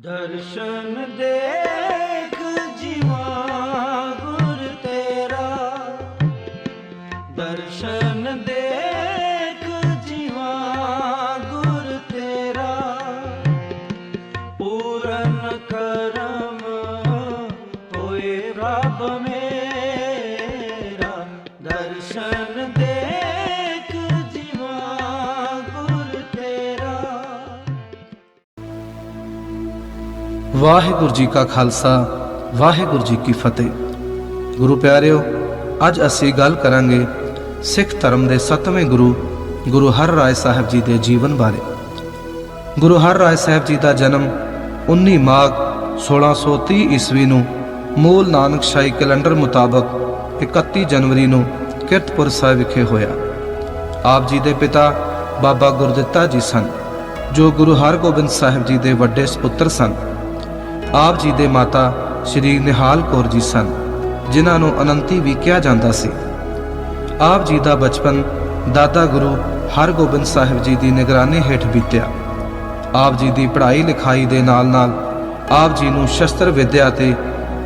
ਦਰਸ਼ਨ ਦੇਖ ਜੀਵਾ। ਵਾਹਿਗੁਰੂ ਜੀ ਕਾ ਖਾਲਸਾ, ਵਾਹਿਗੁਰੂ ਜੀ ਕੀ ਫਤਿਹ। ਗੁਰੂ ਪਿਆਰਿਓ, ਅੱਜ ਅਸੀਂ ਗੱਲ ਕਰਾਂਗੇ ਸਿੱਖ ਧਰਮ ਦੇ 7ਵੇਂ ਗੁਰੂ ਗੁਰੂ ਹਰ ਰਾਏ ਸਾਹਿਬ ਜੀ ਦੇ ਜੀਵਨ ਬਾਰੇ। ਗੁਰੂ ਹਰ ਰਾਏ ਸਾਹਿਬ ਜੀ ਦਾ ਜਨਮ 19 ਮਾਘ 1630 ਈਸਵੀ ਨੂੰ ਮੂਲ ਨਾਨਕਸ਼ਾਹੀ ਕੈਲੰਡਰ ਮੁਤਾਬਕ 31 ਜਨਵਰੀ ਨੂੰ ਕਿਰਤਪੁਰ ਸਾਹਿਬ ਵਿਖੇ ਹੋਇਆ। ਆਪ ਜੀ ਦੇ ਪਿਤਾ ਬਾਬਾ ਗੁਰਦਿੱਤਾ ਜੀ ਸਨ, ਜੋ ਗੁਰੂ ਹਰਗੋਬਿੰਦ ਸਾਹਿਬ ਜੀ ਦੇ ਵੱਡੇ ਸੁਪੁੱਤਰ ਸਨ। ਆਪ ਜੀ ਦੇ ਮਾਤਾ ਸ਼੍ਰੀ ਨਿਹਾਲ ਕੌਰ ਜੀ ਸਨ, ਜਿਨ੍ਹਾਂ ਨੂੰ ਅਨੰਤੀ ਵੀ ਕਿਹਾ ਜਾਂਦਾ ਸੀ। ਆਪ ਜੀ ਦਾ ਬਚਪਨ ਦਾਦਾ ਗੁਰੂ ਹਰਗੋਬਿੰਦ ਸਾਹਿਬ ਜੀ ਦੀ ਨਿਗਰਾਨੀ ਹੇਠ ਬੀਤਿਆ। ਆਪ ਜੀ ਦੀ ਪੜ੍ਹਾਈ ਲਿਖਾਈ ਦੇ ਨਾਲ-ਨਾਲ ਆਪ ਜੀ ਨੂੰ ਸ਼ਸਤਰ ਵਿੱਦਿਆ ਤੇ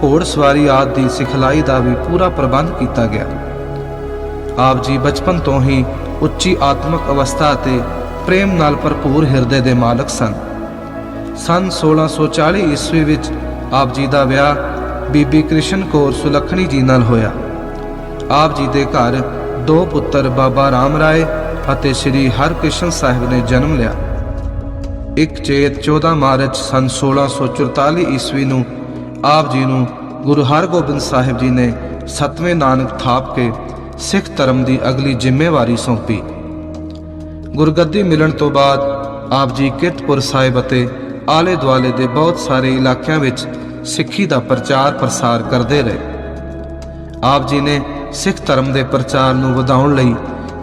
ਘੋੜ ਸਵਾਰੀ ਆਦਿ ਦੀ ਸਿਖਲਾਈ ਦਾ ਵੀ ਪੂਰਾ ਪ੍ਰਬੰਧ ਕੀਤਾ ਗਿਆ। ਆਪ ਜੀ ਬਚਪਨ ਤੋਂ ਹੀ ਉੱਚੀ ਆਤਮਿਕ ਅਵਸਥਾ ਅਤੇ ਪ੍ਰੇਮ ਨਾਲ ਭਰਪੂਰ ਹਿਰਦੇ ਦੇ ਮਾਲਕ ਸਨ। ਸਨ 1640 ਈਸਵੀ ਵਿੱਚ ਆਪ ਜੀ ਦਾ ਵਿਆਹ ਬੀਬੀ ਕ੍ਰਿਸ਼ਨ ਕੌਰ ਸੁਲੱਖਣੀ ਜੀ ਨਾਲ ਹੋਇਆ। ਆਪ ਜੀ ਦੇ ਘਰ ਦੋ ਪੁੱਤਰ ਬਾਬਾ ਰਾਮ ਰਾਏ ਅਤੇ ਸ੍ਰੀ ਹਰਕ੍ਰਿਸ਼ਨ ਸਾਹਿਬ ਨੇ ਜਨਮ ਲਿਆ। ਇੱਕ ਚੇਤ 14 ਮਾਰਚ ਸਨ 1644 ਈਸਵੀ ਨੂੰ ਆਪ ਜੀ ਨੂੰ ਗੁਰੂ ਹਰਗੋਬਿੰਦ ਸਾਹਿਬ ਜੀ ਨੇ ਸਤਵੇਂ ਨਾਨਕ ਥਾਪ ਕੇ ਸਿੱਖ ਧਰਮ ਦੀ ਅਗਲੀ ਜ਼ਿੰਮੇਵਾਰੀ ਸੌਂਪੀ। ਗੁਰਗੱਦੀ ਮਿਲਣ ਤੋਂ ਬਾਅਦ ਆਪ ਜੀ ਕਿਰਤਪੁਰ ਸਾਹਿਬ ਅਤੇ ਆਲੇ ਦੁਆਲੇ ਦੇ ਬਹੁਤ ਸਾਰੇ ਇਲਾਕਿਆਂ ਵਿੱਚ ਸਿੱਖੀ ਦਾ ਪ੍ਰਚਾਰ ਪ੍ਰਸਾਰ ਕਰਦੇ ਰਹੇ। ਆਪ ਜੀ ਨੇ ਸਿੱਖ ਧਰਮ ਦੇ ਪ੍ਰਚਾਰ ਨੂੰ ਵਧਾਉਣ ਲਈ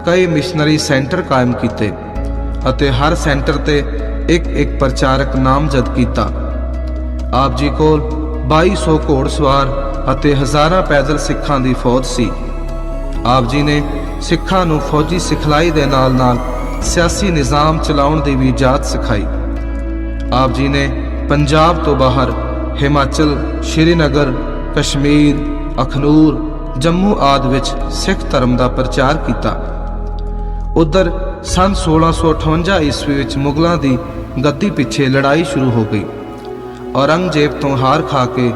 ਕਈ ਮਿਸ਼ਨਰੀ ਸੈਂਟਰ ਕਾਇਮ ਕੀਤੇ ਅਤੇ ਹਰ ਸੈਂਟਰ ਤੇ ਇੱਕ ਇੱਕ ਪ੍ਰਚਾਰਕ ਨਾਮਜ਼ਦ ਕੀਤਾ। ਆਪ ਜੀ ਕੋਲ 2200 ਘੋੜਸਵਾਰ ਅਤੇ ਹਜ਼ਾਰਾਂ ਪੈਦਲ ਸਿੱਖਾਂ ਦੀ ਫੌਜ ਸੀ। ਆਪ ਜੀ ਨੇ ਸਿੱਖਾਂ ਨੂੰ ਫੌਜੀ ਸਿਖਲਾਈ ਦੇ ਨਾਲ-ਨਾਲ ਸਿਆਸੀ ਨਿਜ਼ਾਮ ਚਲਾਉਣ ਦੀ ਵੀ ਜਾਤ ਸਿਖਾਈ। ਆਪ ਜੀ ਨੇ ਪੰਜਾਬ ਤੋਂ ਬਾਹਰ ਹਿਮਾਚਲ, ਸ਼੍ਰੀਨਗਰ, ਕਸ਼ਮੀਰ, ਅਖਨੂਰ, ਜੰਮੂ ਆਦਿ ਵਿੱਚ ਸਿੱਖ ਧਰਮ ਦਾ ਪ੍ਰਚਾਰ ਕੀਤਾ। ਉਧਰ ਸਨ 1658 ਈਸਵੀ ਵਿੱਚ ਮੁਗਲਾਂ ਦੀ ਗੱਦੀ ਪਿੱਛੇ ਲੜਾਈ ਸ਼ੁਰੂ ਹੋ ਗਈ। ਔਰੰਗਜ਼ੇਬ ਤੋਂ ਹਾਰ ਖਾ ਕੇ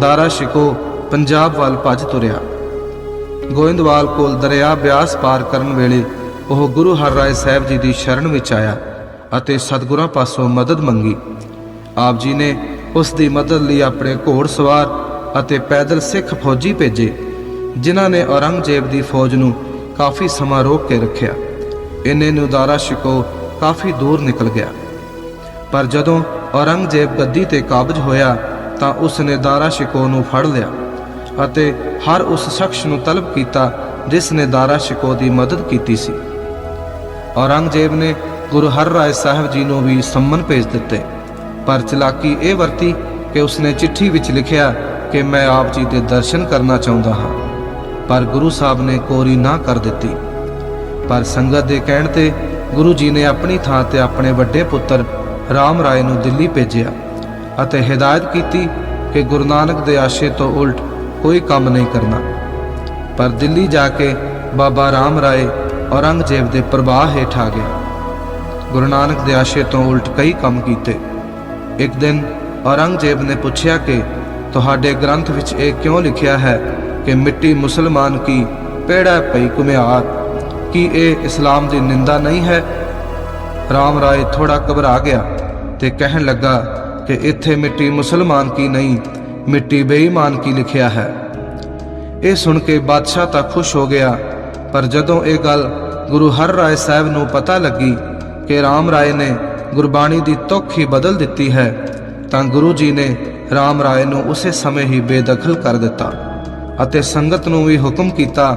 ਦਾਰਾ ਸ਼ਿਕੋ ਪੰਜਾਬ ਵੱਲ ਭੱਜ ਤੁਰਿਆ। ਗੋਇੰਦਵਾਲ ਕੋਲ ਦਰਿਆ ਬਿਆਸ ਪਾਰ ਕਰਨ ਵੇਲੇ ਉਹ ਗੁਰੂ ਹਰਰਾਏ ਸਾਹਿਬ ਜੀ ਦੀ ਸ਼ਰਨ ਵਿੱਚ ਆਇਆ। ਅਤੇ ਸਤਿਗੁਰਾਂ ਪਾਸੋਂ ਮਦਦ ਮੰਗੀ। ਆਪ ਜੀ ਨੇ ਉਸ ਦੀ ਮਦਦ ਲਈ ਆਪਣੇ ਘੋੜ ਸਵਾਰ ਅਤੇ ਪੈਦਲ ਸਿੱਖ ਫੌਜੀ ਭੇਜੇ, ਜਿਨ੍ਹਾਂ ਨੇ ਔਰੰਗਜ਼ੇਬ ਦੀ ਫੌਜ ਨੂੰ ਕਾਫੀ ਸਮਾਂ ਰੋਕ ਕੇ ਰੱਖਿਆ। ਇੰਨੇ ਨੂੰ ਦਾਰਾ ਸ਼ਿਕੋ ਕਾਫੀ ਦੂਰ ਨਿਕਲ ਗਿਆ। ਪਰ ਜਦੋਂ ਔਰੰਗਜ਼ੇਬ ਗੱਦੀ ਤੇ ਕਾਬਜ ਹੋਇਆ, ਤਾਂ ਉਸ ਨੇ ਦਾਰਾ ਸ਼ਿਕੋ ਨੂੰ ਫੜ ਲਿਆ ਅਤੇ ਹਰ ਉਸ ਸ਼ਖਸ ਨੂੰ ਤਲਬ ਕੀਤਾ, ਜਿਸ ਨੇ ਦਾਰਾ ਸ਼ਿਕੋ ਦੀ ਮਦਦ ਕੀਤੀ ਸੀ। ਔਰੰਗਜ਼ੇਬ ਨੇ ਗੁਰੂ ਹਰ ਰਾਏ ਸਾਹਿਬ ਜੀ ਨੂੰ ਵੀ ਸੰਮਨ ਭੇਜ ਦਿੱਤੇ। ਪਰ ਚਲਾਕੀ ਇਹ ਵਰਤੀ ਕਿ ਉਸਨੇ ਚਿੱਠੀ ਵਿੱਚ ਲਿਖਿਆ ਕਿ ਮੈਂ ਆਪ ਜੀ ਦੇ ਦਰਸ਼ਨ ਕਰਨਾ ਚਾਹੁੰਦਾ ਹਾਂ। ਪਰ ਗੁਰੂ ਸਾਹਿਬ ਨੇ ਕੋਰੀ ਨਾ ਕਰ ਦਿੱਤੀ। ਪਰ ਸੰਗਤ ਦੇ ਕਹਿਣ ਤੇ ਗੁਰੂ ਜੀ ਨੇ ਆਪਣੀ ਥਾਂ ਤੇ ਆਪਣੇ ਵੱਡੇ ਪੁੱਤਰ ਰਾਮ ਰਾਏ ਨੂੰ ਦਿੱਲੀ ਭੇਜਿਆ ਅਤੇ ਹਦਾਇਤ ਕੀਤੀ ਕਿ ਗੁਰੂ ਨਾਨਕ ਦੇ ਆਸ਼ੇ ਤੋਂ ਉਲਟ ਕੋਈ ਕੰਮ ਨਹੀਂ ਕਰਨਾ। ਪਰ ਦਿੱਲੀ ਜਾ ਕੇ ਬਾਬਾ ਰਾਮ ਰਾਏ ਔਰੰਗਜ਼ੇਬ ਦੇ ਪ੍ਰਵਾਹ ਹੇਠ ਆ ਗਿਆ ਗੁਰੂ ਨਾਨਕ ਦੇ ਆਸ਼ੇ ਤੋਂ ਉਲਟ ਕਈ ਕੰਮ ਕੀਤੇ। ਇੱਕ ਦਿਨ ਔਰੰਗਜ਼ੇਬ ਨੇ ਪੁੱਛਿਆ ਕਿ ਤੁਹਾਡੇ ਗ੍ਰੰਥ ਵਿੱਚ ਇਹ ਕਿਉਂ ਲਿਖਿਆ ਹੈ ਕਿ ਮਿੱਟੀ ਮੁਸਲਮਾਨ ਕੀ ਪੇੜਾ ਪਈ ਕੁਮਿਆਰ ਕੀ ਇਹ ਇਸਲਾਮ ਦੀ ਨਿੰਦਾ ਨਹੀਂ ਹੈ? ਰਾਮ ਰਾਏ ਥੋੜਾ ਘਬਰਾ ਗਿਆ ਤੇ ਕਹਿਣ ਲੱਗਾ ਕਿ ਇੱਥੇ ਮਿੱਟੀ ਮੁਸਲਮਾਨ ਕੀ ਨਹੀਂ, ਮਿੱਟੀ ਬੇਈਮਾਨ ਕੀ ਲਿਖਿਆ ਹੈ। ਇਹ ਸੁਣ ਕੇ ਬਾਦਸ਼ਾਹ ਤਾਂ ਖੁਸ਼ ਹੋ ਗਿਆ, ਪਰ ਜਦੋਂ ਇਹ ਗੱਲ ਗੁਰੂ ਹਰ ਰਾਏ ਸਾਹਿਬ ਨੂੰ ਪਤਾ ਲੱਗੀ ਕਿ ਰਾਮ ਰਾਏ ਨੇ ਗੁਰਬਾਣੀ ਦੀ ਤੁਕ ਹੀ ਬਦਲ ਦਿੱਤੀ ਹੈ, ਤਾਂ ਗੁਰੂ ਜੀ ਨੇ ਰਾਮ ਰਾਏ ਨੂੰ ਉਸੇ ਸਮੇਂ ਹੀ ਬੇਦਖਲ ਕਰ ਦਿੱਤਾ ਅਤੇ ਸੰਗਤ ਨੂੰ ਵੀ ਹੁਕਮ ਕੀਤਾ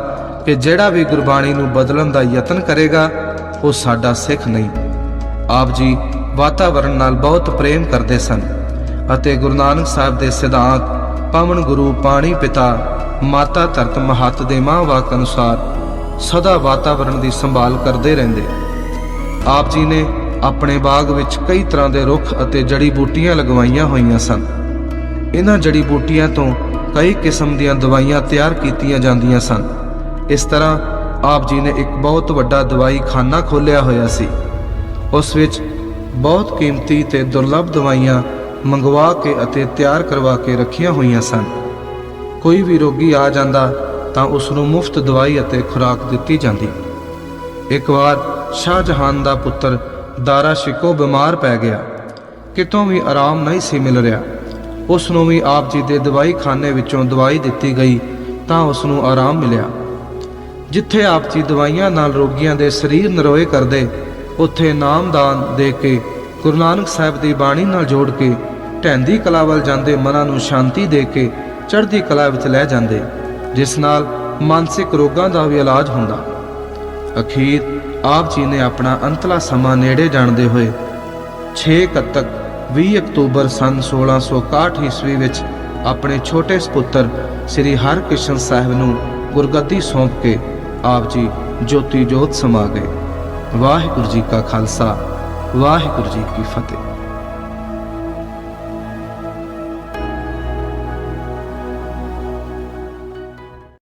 ਕਿ ਜਿਹੜਾ ਵੀ ਗੁਰਬਾਣੀ ਨੂੰ ਬਦਲਣ ਦਾ ਯਤਨ ਕਰੇਗਾ, ਉਹ ਸਾਡਾ ਸਿੱਖ ਨਹੀਂ। ਆਪ ਜੀ ਵਾਤਾਵਰਣ ਨਾਲ ਬਹੁਤ ਪ੍ਰੇਮ ਕਰਦੇ ਸਨ ਅਤੇ ਗੁਰੂ ਨਾਨਕ ਸਾਹਿਬ ਦੇ ਸਿਧਾਂਤ, ਪਾਵਨ ਗੁਰੂ ਪਾਣੀ ਪਿਤਾ, ਮਾਤਾ ਧਰਤ ਮਹੱਤ ਦੇ ਮਹਾਂਵਾਕ ਅਨੁਸਾਰ ਸਦਾ ਵਾਤਾਵਰਣ ਦੀ ਸੰਭਾਲ ਕਰਦੇ ਰਹਿੰਦੇ। ਆਪ ਜੀ ਨੇ ਆਪਣੇ ਬਾਗ ਵਿੱਚ ਕਈ ਤਰ੍ਹਾਂ ਦੇ ਰੁੱਖ ਅਤੇ ਜੜੀ ਬੂਟੀਆਂ ਲਗਵਾਈਆਂ ਹੋਈਆਂ ਸਨ। ਇਹਨਾਂ ਜੜੀ ਬੂਟੀਆਂ ਤੋਂ ਕਈ ਕਿਸਮ ਦੀਆਂ ਦਵਾਈਆਂ ਤਿਆਰ ਕੀਤੀਆਂ ਜਾਂਦੀਆਂ ਸਨ। ਇਸ ਤਰ੍ਹਾਂ ਆਪ ਜੀ ਨੇ ਇੱਕ ਬਹੁਤ ਵੱਡਾ ਦਵਾਈ ਖਾਨਾ ਖੋਲ੍ਹਿਆ ਹੋਇਆ ਸੀ। ਉਸ ਵਿੱਚ ਬਹੁਤ ਕੀਮਤੀ ਤੇ ਦੁਰਲੱਭ ਦਵਾਈਆਂ ਮੰਗਵਾ ਕੇ ਅਤੇ ਤਿਆਰ ਕਰਵਾ ਕੇ ਰੱਖੀਆਂ ਹੋਈਆਂ ਸਨ। ਕੋਈ ਵੀ ਰੋਗੀ ਆ ਜਾਂਦਾ ਤਾਂ ਉਸ ਨੂੰ ਮੁਫਤ ਦਵਾਈ ਅਤੇ ਖੁਰਾਕ ਦਿੱਤੀ ਜਾਂਦੀ। ਇੱਕ ਵਾਰ ਸ਼ਾਹਜਹਾਨ ਦਾ ਪੁੱਤਰ ਦਾਰਾ ਸ਼ਿਕੋ ਬਿਮਾਰ ਪੈ ਗਿਆ। ਕਿਤੋਂ ਵੀ ਆਰਾਮ ਨਹੀਂ ਸੀ ਮਿਲ ਰਿਹਾ। ਉਸ ਨੂੰ ਵੀ ਆਪ ਜੀ ਦੇ ਦਵਾਈ ਖਾਨੇ ਵਿੱਚੋਂ ਦਵਾਈ ਦਿੱਤੀ ਗਈ ਤਾਂ ਉਸ ਨੂੰ ਆਰਾਮ ਮਿਲਿਆ। ਜਿੱਥੇ ਆਪ ਜੀ ਦਵਾਈਆਂ ਨਾਲ ਰੋਗੀਆਂ ਦੇ ਸਰੀਰ ਨਰੋਏ ਕਰਦੇ, ਉੱਥੇ ਨਾਮਦਾਨ ਦੇ ਕੇ ਗੁਰੂ ਨਾਨਕ ਸਾਹਿਬ ਦੀ ਬਾਣੀ ਨਾਲ ਜੋੜ ਕੇ ਢੈਂਦੀ ਕਲਾ ਵੱਲ ਜਾਂਦੇ ਮਨਾਂ ਨੂੰ ਸ਼ਾਂਤੀ ਦੇ ਕੇ ਚੜ੍ਹਦੀ ਕਲਾ ਵਿੱਚ ਲੈ ਜਾਂਦੇ, ਜਿਸ ਨਾਲ ਮਾਨਸਿਕ ਰੋਗਾਂ ਦਾ ਵੀ ਇਲਾਜ ਹੁੰਦਾ। ਅਖੀਰ ਆਪ ਜੀ ਨੇ ਆਪਣਾ ਅੰਤਲਾ ਸਮਾਂ ਨੇੜੇ ਜਾਣਦੇ ਹੋਏ 6 ਕੱਤਕ 20 ਅਕਤੂਬਰ ਸਨ 1661 ਈਸਵੀ ਵਿੱਚ ਆਪਣੇ ਛੋਟੇ ਸੁਪੁੱਤਰ ਸ੍ਰੀ ਹਰਕ੍ਰਿਸ਼ਨ ਸਾਹਿਬ ਨੂੰ ਗੁਰਗੱਦੀ ਸੌਂਪ ਕੇ ਆਪ ਜੀ ਜੋਤੀ ਜੋਤ ਸਮਾ ਗਏ। ਵਾਹਿਗੁਰੂ ਜੀ ਕਾ ਖਾਲਸਾ, ਵਾਹਿਗੁਰੂ ਜੀ ਕੀ ਫਤਿਹ।